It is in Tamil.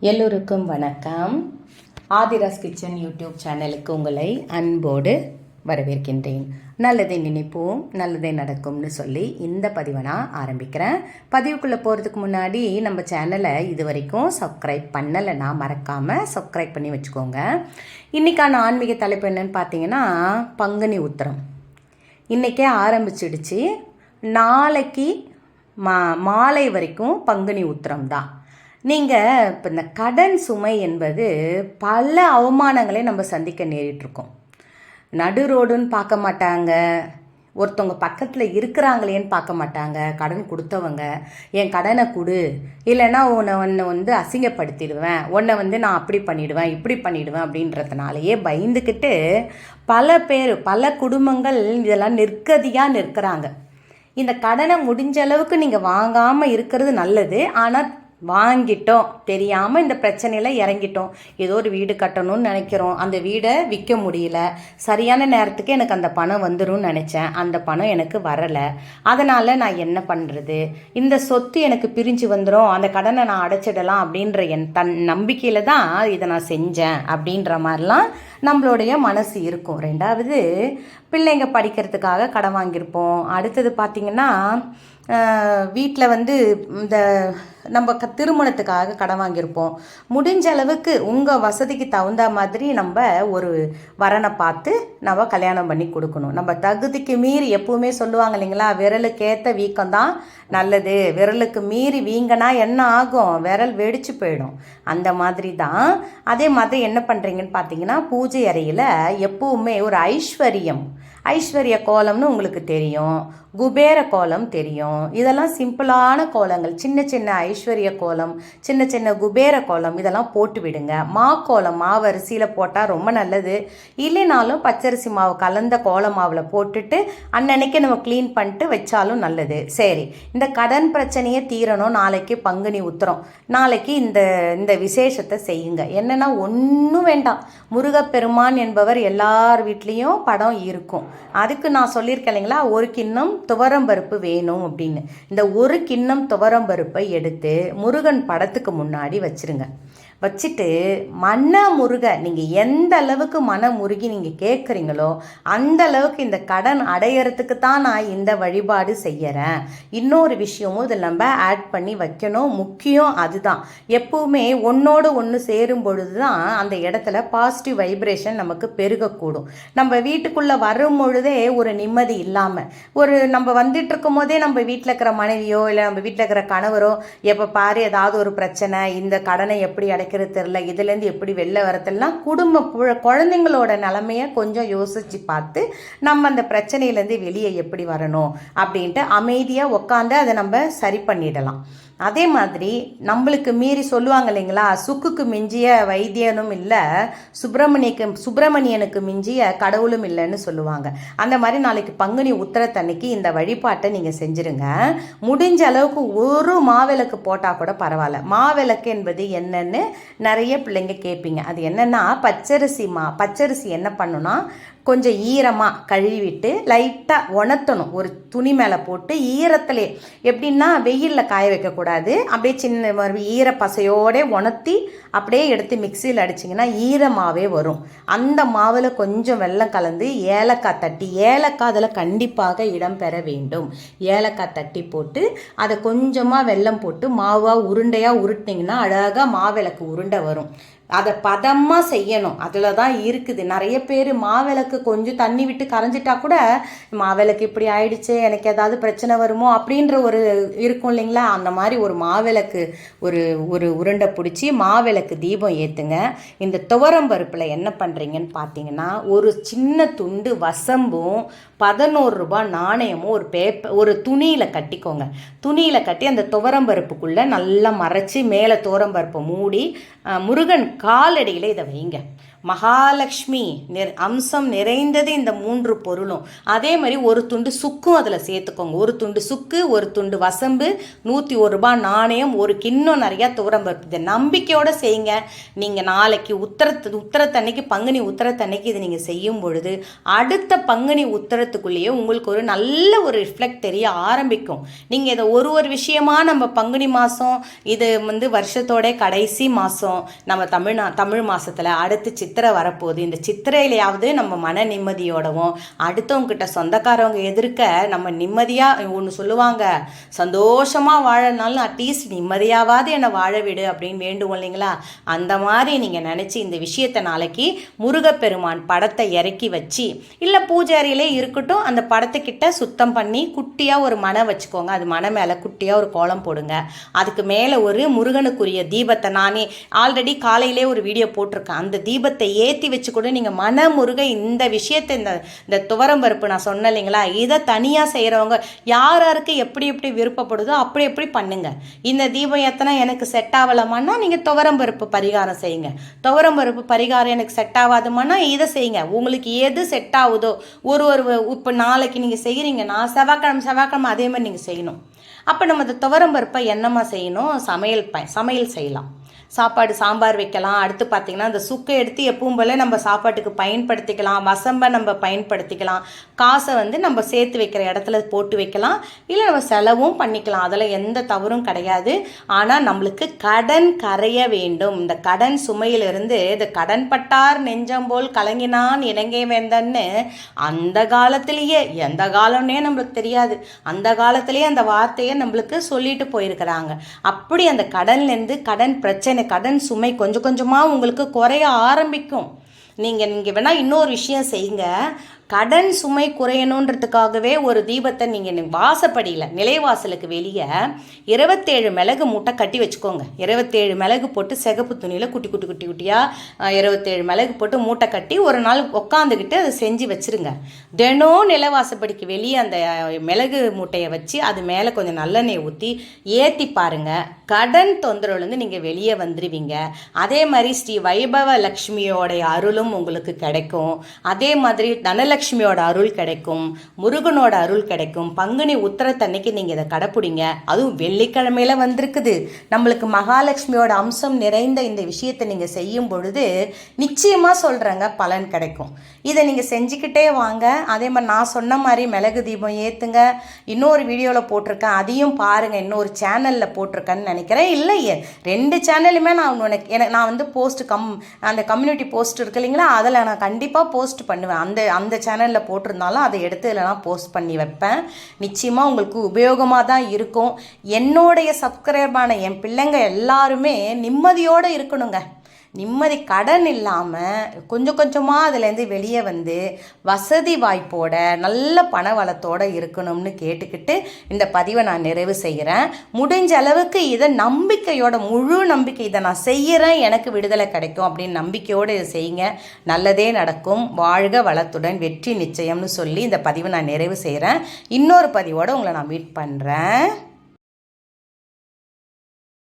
எல்லோருக்கும் வணக்கம். ஆதிராஸ் கிச்சன் யூடியூப் சேனலுக்கு உங்களை அன்போடு வரவேற்கின்றேன். நல்லதை நினைப்போம் நல்லதே நடக்கும்னு சொல்லி இந்த பதிவை நான் ஆரம்பிக்கிறேன். பதிவுக்குள்ளே போகிறதுக்கு முன்னாடி நம்ம சேனலை இது வரைக்கும் சப்ஸ்கிரைப் பண்ணலைன்னா மறக்காமல் சப்ஸ்கிரைப் பண்ணி வச்சுக்கோங்க. இன்றைக்கான ஆன்மீக தலைப்பு என்னன்னு பார்த்தீங்கன்னா பங்குனி உத்திரம். இன்றைக்கே ஆரம்பிச்சிடுச்சு. நாளைக்கு மா மாலை வரைக்கும் பங்குனி உத்திரம் தான் நீங்கள் இப்போ இந்த கடன் சுமை என்பது பல அவமானங்களை நம்ம சந்திக்க நேரிட்டிருக்கோம். நடு ரோடுன்னு பார்க்க மாட்டாங்க. ஒருத்தவங்க பக்கத்தில் இருக்கிறாங்களேன்னு பார்க்க மாட்டாங்க. கடன் கொடுத்தவங்க என் கடனை கொடு. இல்லைன்னா உன்னை உன்னை வந்து அசிங்கப்படுத்திடுவேன். உன்னை வந்து நான் அப்படி பண்ணிடுவேன் இப்படி பண்ணிடுவேன் அப்படின்றதுனாலயே பயந்துக்கிட்டு பல பேர் பல குடும்பங்கள் இதெல்லாம் நிற்கதியாக நிற்கிறாங்க. இந்த கடனை முடிஞ்ச அளவுக்கு நீங்கள் வாங்காமல் இருக்கிறது நல்லது. ஆனால் வாங்கிட்டோம். தெரியாமல் இந்த பிரச்சனையில் இறங்கிட்டோம். ஏதோ ஒரு வீடு கட்டணும்னு நினைக்கிறோம். அந்த வீடை விற்க முடியல. சரியான நேரத்துக்கு எனக்கு அந்த பணம் வந்துடும் நினச்சேன். அந்த பணம் எனக்கு வரலை. அதனால் நான் என்ன பண்ணுறது இந்த சொத்து எனக்கு பிரிஞ்சு வந்துடும் அந்த கடனை நான் அடைச்சிடலாம் அப்படின்ற என் தன் நம்பிக்கையில் தான் இதை நான் செஞ்சேன் அப்படின்ற மாதிரிலாம் நம்மளுடைய மனசு இருக்கும். ரெண்டாவது பிள்ளைங்க படிக்கிறதுக்காக கடன் வாங்கியிருப்போம். அடுத்தது பார்த்திங்கன்னா வீட்டில் வந்து இந்த நம்ம க திருமணத்துக்காக கடன் வாங்கியிருப்போம். முடிஞ்ச அளவுக்கு உங்கள் வசதிக்கு தகுந்த மாதிரி நம்ம ஒரு வரனை பார்த்து நம்ம கல்யாணம் பண்ணி கொடுக்கணும். நம்ம தகுதிக்கு மீறி எப்பவுமே சொல்லுவாங்க இல்லைங்களா விரலுக்கேற்ற வீக்கம் தான் நல்லது. விரலுக்கு மீறி வீங்கனா என்ன ஆகும்? விரல் வெடிச்சு போயிடும். அந்த மாதிரி தான். அதே மாதிரி என்ன பண்ணுறீங்கன்னு பார்த்தீங்கன்னா பூஜை அறையில் எப்பவுமே ஒரு ஐஸ்வர்யம். ஐஸ்வர்ய கோலம்னு உங்களுக்கு தெரியும். குபேர கோலம் தெரியும். இதெல்லாம் சிம்பிளான கோலங்கள். சின்ன சின்ன ஐஸ்வர்ய கோலம் சின்ன சின்ன குபேர கோலம் இதெல்லாம் போட்டு விடுங்க. மா கோலம் மாவு அரிசியில் போட்டால் ரொம்ப நல்லது. இல்லைனாலும் பச்சரிசி மாவு கலந்த கோல மாவில் போட்டுட்டு அன்னன்னைக்கு நம்ம க்ளீன் பண்ணிட்டு வச்சாலும் நல்லது. சரி இந்த கடன் பிரச்சனையே தீரணும். நாளைக்கு பங்குனி உத்திரம். நாளைக்கு இந்த இந்த விசேஷத்தை செய்யுங்க. என்னென்னா ஒன்றும் வேண்டாம். முருகப்பெருமான் என்பவர் எல்லார் வீட்லேயும் படம் இருக்கும். அதுக்கு நான் சொல்லியிருக்கேன் இல்லைங்களா? ஒரு கிண்ணம் துவரம்பருப்பு வேணும் அப்படின்னு. இந்த ஒரு கிண்ணம் துவரம்பருப்பை எடுத்து முருகன் படத்துக்கு முன்னாடி வச்சிருங்க. வச்சுட்டு மன முருக நீங்கள் எந்த அளவுக்கு மன முருகி நீங்கள் கேட்குறீங்களோ அந்த அளவுக்கு இந்த கடன் அடையிறதுக்கு தான் நான் இந்த வழிபாடு செய்கிறேன் இன்னொரு விஷயமும் இதில் நம்ம ஆட் பண்ணி வைக்கணும். முக்கியம் அதுதான். எப்பவுமே ஒன்னோடு ஒன்று சேரும் பொழுது தான் அந்த இடத்துல பாசிட்டிவ் வைப்ரேஷன் நமக்கு பெருகக்கூடும். நம்ம வீட்டுக்குள்ளே வரும் பொழுதே ஒரு நிம்மதி இல்லாமல் ஒரு நம்ம வந்துட்டு இருக்கும் போதே நம்ம வீட்டில் இருக்கிற மனைவியோ இல்லை நம்ம வீட்டில் இருக்கிற கணவரோ எப்போ பாரு ஏதாவது ஒரு பிரச்சனை இந்த கடனை எப்படி அடை கிடைக்கிறது தெரில இதுலேருந்து எப்படி வெளில வரதெல்லாம் குடும்ப குழந்தைங்களோட நிலமைய கொஞ்சம் யோசித்து பார்த்து நம்ம அந்த பிரச்சனையிலேருந்து வெளியே எப்படி வரணும் அப்படின்ட்டு அமைதியாக உட்காந்து அதை நம்ம சரி பண்ணிடலாம். அதே மாதிரி நம்மளுக்கு மீறி சொல்லுவாங்க இல்லைங்களா? சுக்குக்கு மிஞ்சிய வைத்தியனும் இல்லை சுப்பிரமணியக்கு சுப்பிரமணியனுக்கு மிஞ்சிய கடவுளும் இல்லைன்னு சொல்லுவாங்க. அந்த மாதிரி நாளைக்கு பங்குனி உத்தரத்தன்னைக்கு இந்த வழிபாட்டை நீங்கள் செஞ்சுருங்க. முடிஞ்ச அளவுக்கு ஒரு மாவிளக்கு போட்டால் கூட பரவாயில்ல. மாவிளக்கு என்பது என்னன்னு நிறைய பிள்ளைங்க கேட்பீங்க. அது என்னென்னா பச்சரிசி மா பச்சரிசி என்ன பண்ணுன்னா கொஞ்சம் ஈரமாக கழுவிட்டு லைட்டாக உணர்த்தணும். ஒரு துணி மேலே போட்டு ஈரத்திலே. எப்படின்னா வெயிலில் காய வைக்கக்கூடாது. அப்படியே சின்ன மாதிரி ஈர பசையோடே உணர்த்தி அப்படியே எடுத்து மிக்சியில் அடிச்சிங்கன்னா ஈரமாகவே வரும். அந்த மாவில் கொஞ்சம் வெல்லம் கலந்து ஏலக்காய் தட்டி ஏலக்காய் அதில் கண்டிப்பாக இடம் பெற வேண்டும். ஏலக்காய் தட்டி போட்டு அதை கொஞ்சமாக வெல்லம் போட்டு மாவாக உருண்டையாக உருட்டினீங்கன்னா அழகாக மாவிளக்கு உருண்டை வரும். அதை பதமாக செய்யணும். அதில் தான் இருக்குது. நிறைய பேர் மாவிளக்கு கொஞ்சம் தண்ணி விட்டு கரைஞ்சிட்டா கூட மாவிளக்கு இப்படி ஆயிடுச்சு எனக்கு ஏதாவது பிரச்சனை வருமோ அப்படின்ற ஒரு இருக்கும் இல்லைங்களா? அந்த மாதிரி ஒரு மாவிளக்கு ஒரு ஒரு உருண்டை பிடிச்சி மாவிளக்கு தீபம் ஏற்றுங்க இந்த துவரம் பருப்பில் என்ன பண்ணுறீங்கன்னு பார்த்தீங்கன்னா ஒரு சின்ன துண்டு வசம்பும் பதினோரு ரூபாய் நாணயமும் ஒரு பேப்பர் ஒரு துணியில் கட்டிக்கோங்க. துணியில் கட்டி அந்த துவரம் பருப்புக்குள்ளே நல்லா மறைச்சி மேலே துவரம் பருப்பை மூடி முருகன் காலடியில் இதை வைங்க மகாலட்சுமி நிற அம்சம் நிறைந்தது இந்த மூன்று பொருளும். அதே மாதிரி ஒரு துண்டு சுக்கும் அதில் சேர்த்துக்கோங்க. ஒரு துண்டு சுக்கு ஒரு துண்டு வசம்பு நூற்றி ஒரு ரூபாய் நாணயம் ஒரு கிண்ணம் நிறையா துவரம்பருப்பு இதை நம்பிக்கையோடு செய்யுங்க. நீங்கள் நாளைக்கு உத்தரத்து உத்தரத்தன்னைக்கு பங்குனி உத்தரத்தன்னைக்கு இது நீங்கள் செய்யும் பொழுது அடுத்த பங்குனி உத்தரத்துக்குள்ளேயே உங்களுக்கு ஒரு நல்ல ஒரு ரிஃப்ளெக்ட் தெரிய ஆரம்பிக்கும். நீங்கள் இதை ஒரு ஒரு விஷயமா நம்ம பங்குனி மாதம் இது வந்து வருஷத்தோட கடைசி மாதம் நம்ம தமிழ்நா தமிழ் மாதத்தில் அடுத்து சித்திரை வரப்போகுது. இந்த சித்திரையிலையாவது நம்ம மன நிம்மதியோடவும் அடுத்தவங்கிட்ட சொந்தக்காரவங்க எதிர்க்க நம்ம நிம்மதியாக ஒன்று சொல்லுவாங்க. சந்தோஷமாக வாழனாலும் அட்லீஸ்ட் நிம்மதியாவது என்னை வாழ விடு அப்படின்னு வேண்டுவோம் இல்லைங்களா? அந்த மாதிரி நீங்கள் நினச்சி இந்த விஷயத்தை நாளைக்கு முருகப்பெருமான் படத்தை இறக்கி வச்சு இல்லை பூஜாரியிலே இருக்கட்டும் அந்த படத்துக்கிட்ட சுத்தம் பண்ணி குட்டியாக ஒரு மனை வச்சுக்கோங்க. அது மனை மேலே குட்டியாக ஒரு கோலம் போடுங்க. அதுக்கு மேலே ஒரு முருகனுக்குரிய தீபத்தை நானே ஆல்ரெடி காலையிலே ஒரு வீடியோ போட்டிருக்கேன். அந்த தீபத்தை ஏற்றி வச்சு கூட நீங்கள் மனமுருக இந்த விஷயத்தை இந்த இந்த துவரம் பருப்பு நான் சொன்னேன் இல்லைங்களா? இதை தனியாக செய்கிறவங்க யார் யாருக்கு எப்படி எப்படி விருப்பப்படுதோ அப்படி எப்படி பண்ணுங்கள் இந்த தீபம் எத்தனை எனக்கு செட் ஆகலாமான்னா நீங்கள் துவரம் பருப்பு பரிகாரம் செய்யுங்க. துவரம் பருப்பு பரிகாரம் எனக்கு செட் ஆகாதுமானா இதை செய்யுங்க. உங்களுக்கு எது செட் ஆகுதோ ஒரு ஒரு இப்போ நாளைக்கு நீங்கள் செய்கிறீங்கன்னா செவ்வாய்க்கிழமை செவ்வாய்க்கிழமை அதே மாதிரி நீங்கள் செய்யணும். அப்போ நம்ம இந்த துவரம் பருப்பை என்னம்மா செய்யணும்? சமையல் ப சமையல் செய்யலாம். சாப்பாடு சாம்பார் வைக்கலாம். அடுத்து பார்த்திங்கன்னா அந்த சுக்கை எடுத்து எப்பவும் போல் நம்ம சாப்பாட்டுக்கு பயன்படுத்திக்கலாம். வசம்பை நம்ம பயன்படுத்திக்கலாம். காசை வந்து நம்ம சேர்த்து வைக்கிற இடத்துல போட்டு வைக்கலாம். இல்லை நம்ம செலவும் பண்ணிக்கலாம். அதில் எந்த தவறும் கிடையாது. ஆனால் நம்மளுக்கு கடன் கரைய வேண்டும். இந்த கடன் சுமையிலிருந்து இந்த கடன் பட்டார் நெஞ்சம் போல் கலங்கினான் இணங்கை வேந்தன்னு அந்த காலத்திலேயே எந்த காலம்னே நம்மளுக்கு தெரியாது. அந்த காலத்திலேயே அந்த வார்த்தையை நம்மளுக்கு சொல்லிட்டு போயிருக்கிறாங்க. அப்படி அந்த கடன்லேருந்து கடன் பிரச்சனை கடன் சுமை கொஞ்சம் கொஞ்சமாக உங்களுக்கு குறைய ஆரம்பிக்கும். நீங்கள் நீங்கள் வேணால் இன்னொரு விஷயம் செய்யுங்க. கடன் சுமை குறையணுன்றதுக்காகவே ஒரு தீபத்தை நீங்கள் வாசப்படியில் நிலைவாசலுக்கு வெளியே இருபத்தேழு மிளகு மூட்டை கட்டி வச்சுக்கோங்க. இருபத்தேழு மிளகு போட்டு சிகப்பு துணியில் குட்டி குட்டி குட்டி குட்டியாக இருபத்தேழு மிளகு போட்டு மூட்டை கட்டி ஒரு நாள் உட்காந்துக்கிட்டு அதை செஞ்சு வச்சுருங்க. தினம் நிலவாசப்படிக்கு வெளியே அந்த மிளகு மூட்டையை வச்சு அது மேலே கொஞ்சம் நல்லெண்ணெய் ஊற்றி ஏற்றி பாருங்கள் கடன் தொந்தரவுலேருந்து நீங்கள் வெளியே வந்துடுவீங்க அதே மாதிரி ஸ்ரீ வைபவ லக்ஷ்மியோடைய அருளும் உங்களுக்கு கிடைக்கும். அதே மாதிரி தனலக்ஷ்மியோட அருள் கிடைக்கும் முருகனோட அருள் கிடைக்கும். பங்குனி உத்தரத்தன்னைக்கு நீங்கள் இதை கடைப்பிடிங்க. அதுவும் வெள்ளிக்கிழமையில வந்திருக்குது. நம்மளுக்கு மகாலட்சுமியோட அம்சம் நிறைந்த இந்த விஷயத்தை நீங்கள் செய்யும் பொழுது நிச்சயமாக சொல்கிறேங்க பலன் கிடைக்கும். இதை நீங்கள் செஞ்சுக்கிட்டே வாங்க. அதே மாதிரி நான் சொன்ன மாதிரி மிளகு தீபம் ஏற்றுங்க இன்னொரு வீடியோவில் போட்டிருக்கேன். அதையும் பாருங்கள் இன்னொரு சேனலில் போட்டிருக்கேன்னு நினைக்கிறேன். இல்லையே. ரெண்டு சேனலுமே நான் உனக்கு எனக்கு நான் வந்து போஸ்ட் கம் அந்த கம்யூனிட்டி போஸ்ட் இருக்கு இல்லைங்களா? அதில் நான் கண்டிப்பாக போஸ்ட் பண்ணுவேன். அந்த அந்த சேனலில் போட்டிருந்தாலும் அதை எடுத்து இல்லைனா போஸ்ட் பண்ணி வைப்பேன். நிச்சயமாக உங்களுக்கு உபயோகமாக தான் இருக்கும். என்னுடைய சப்ஸ்கிரைபான என் பிள்ளைங்க எல்லாருமே நிம்மதியோடு இருக்கணுங்க. நிம்மதி கடன் இல்லாமல் கொஞ்சம் கொஞ்சமாக அதுலேருந்து வெளியே வந்து வசதி வாய்ப்போட நல்ல பண வளத்தோடு இருக்கணும்னு கேட்டுக்கிட்டு இந்த பதிவை நான் நிறைவு செய்கிறேன். முடிஞ்ச அளவுக்கு இதை நம்பிக்கையோட முழு நம்பிக்கை இதை நான் செய்கிறேன் எனக்கு விடுதலை கிடைக்கும் அப்படின்னு நம்பிக்கையோடு இதை செய்யுங்க. நல்லதே நடக்கும். வாழ்க வளத்துடன் வெற்றி நிச்சயம்னு சொல்லி இந்த பதிவை நான் நிறைவு செய்கிறேன். இன்னொரு பதிவோடு உங்களை நான் மீட் பண்ணுறேன்